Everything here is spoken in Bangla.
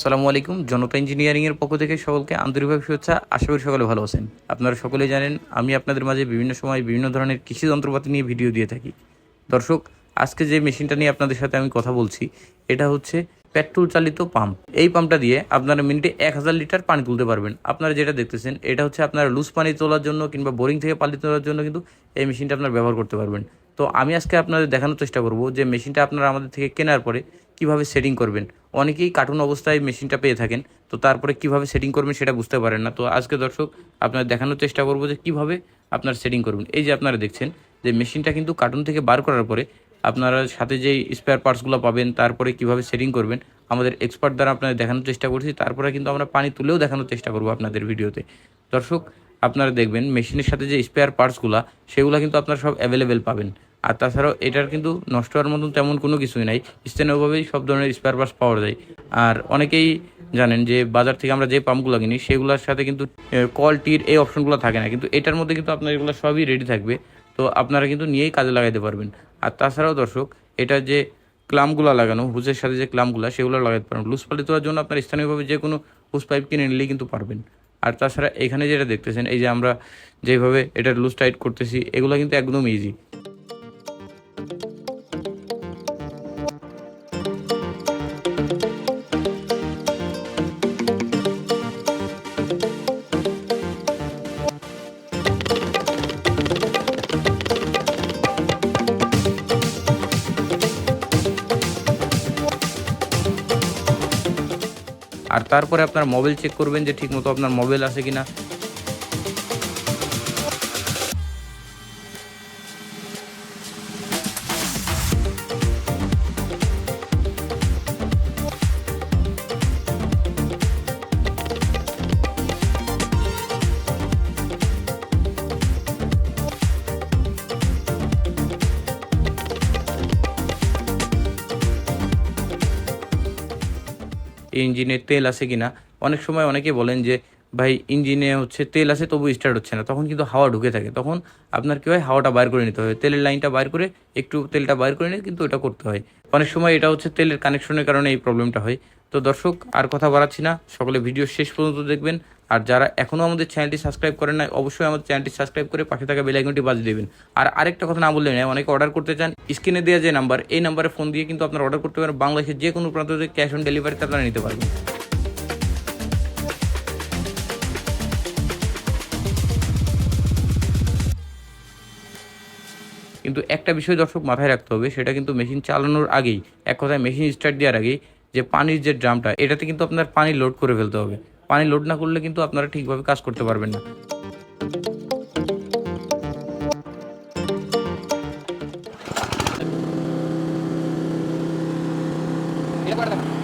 আসসালামু আলাইকুম। জনতা ইঞ্জিনিয়ারিং এর পক্ষ থেকে সকলকে আন্তরিকভাবে শুভেচ্ছা। আশা করি সকলে ভালো আছেন। আপনারা সকলে জানেন, আমি আপনাদের মাঝে বিভিন্ন সময় বিভিন্ন ধরনের কৃষি যন্ত্রপাতি নিয়ে ভিডিও দিয়ে থাকি। দর্শক, আজকে যে মেশিনটা নিয়ে আপনাদের সাথে আমি কথা বলছি, এটা হচ্ছে পেট্রোল চালিত পাম্প। এই পাম্পটা দিয়ে আপনারা মিনিটে এক হাজার লিটার পানি তুলতে পারবেন। আপনারা যেটা দেখতেছেন, এটা হচ্ছে আপনারা লুজ পানি তোলার জন্য কিংবা বোরিং থেকে পানি তোলার জন্য কিন্তু এই মেশিনটা আপনারা ব্যবহার করতে পারবেন। তো আমি আজকে আপনাদের দেখানোর চেষ্টা করব যে মেশিনটা আপনারা আমাদের থেকে কেনার পরে কীভাবে সেটিং করবেন। অনেকেই কার্টুন অবস্থায় মেশিনটা পেয়ে থাকেন, তো তারপরে কীভাবে সেটিং করবেন সেটা বুঝতে পারেন না। তো আজকে দর্শক আপনার দেখানোর চেষ্টা করব যে কীভাবে আপনার সেটিং করবেন। এই যে আপনারা দেখছেন যে মেশিনটা কিন্তু কার্টুন থেকে বার করার পরে আপনারা সাথে যেই স্পেয়ার পার্টসগুলো পাবেন, তারপরে কীভাবে সেটিং করবেন, আমাদের এক্সপার্ট দ্বারা আপনাদের দেখানোর চেষ্টা করছি। তারপরে কিন্তু আমরা পানি তুলেও দেখানোর চেষ্টা করব আপনাদের ভিডিওতে। দর্শক, আপনারা দেখবেন মেশিনের সাথে যে স্পেয়ার পার্টসগুলো সেগুলো কিন্তু আপনারা সব অ্যাভেলেবেল পাবেন। আর তাছাড়াও এটার কিন্তু নষ্ট হওয়ার মতন তেমন কোনো কিছুই নাই। স্থানীয়ভাবেই সব ধরনের স্পেয়ার পার্টস পাওয়া যায়। আর অনেকেই জানেন যে বাজার থেকে আমরা যে পাম্পগুলো কিনি, সেগুলোর সাথে কিন্তু কোয়ালিটির এই অপশনগুলো থাকে না। কিন্তু এটার মধ্যে কিন্তু আপনার এগুলো সবই রেডি থাকবে। তো আপনারা কিন্তু নিয়েই কাজে লাগাতে পারবেন। আর তাছাড়াও দর্শক, এটা যে ক্লামগুলো লাগানো হুজের সাথে যে ক্লামগুলো, সেগুলো লাগাতে পারবেন। লুজ পালি তোলার জন্য আপনার স্থানীয়ভাবে যে কোনো হুস পাইপ কিনে নিলেই কিন্তু পারবেন। আর তাছাড়া এখানে যেটা দেখতেছেন, এই যে আমরা যেভাবে এটা লুজ টাইট করতেছি, এগুলো কিন্তু একদম ইজি আর তারপরে আপনার মোবাইল চেক করবেন যে ঠিকমতো আপনার মোবাইল আছে কিনা। ইঞ্জিনে তেল আছে কিনা? অনেক সময় অনেকে বলেন যে, ভাই, ইঞ্জিনে হচ্ছে তেল আছে, তবু স্টার্ট হচ্ছে না। তখন কিন্তু হাওয়া ঢুকে থাকে। তখন আপনার কি হয়? হাওয়াটা বাইর করে নিতে হবে তেলের লাইনটা বাইর করে একটু তেলটা বাইর করে নিয়ে কিন্তু এটা করতে হয়। অনেক সময় এটা হচ্ছে তেলের কানেকশনের কারণে এই প্রবলেমটা হয়। তো দর্শক, আর কথা বাড়াচ্ছি না। সকলে ভিডিও শেষ পর্যন্ত দেখবেন। আর যারা এখনও আমাদের চ্যানেলটি সাবস্ক্রাইব করেন না অবশ্যই আমাদের চ্যানেলটি সাবস্ক্রাইব করে পাশে থাকা বেল আইকনটি বাজিয়ে দেবেন। আর আরেকটা কথা না বললে নয়, অনেকে অর্ডার করতে চান, স্ক্রিনে দেওয়া যে নাম্বার এই নাম্বারে ফোন দিয়ে কিন্তু আপনারা অর্ডার করতে পারেন। বাংলাদেশের যে কোনো প্রান্ত থেকে ক্যাশ অন ডেলিভারিতে আপনারা নিতে পারবেন। কিন্তু একটা বিষয় দর্শক মাথায় রাখতে হবে, সেটা কিন্তু মেশিন চালানোর আগেই, এক কথায় মেশিন স্টার্ট দেওয়ার আগেই যে পানির যে ড্রামটা এটাতে কিন্তু আপনার পানি লোড করে ফেলতে হবে। পানি লোড না করলে কিন্তু আপনারা ঠিকভাবে কাজ করতে পারবেন না Gracias.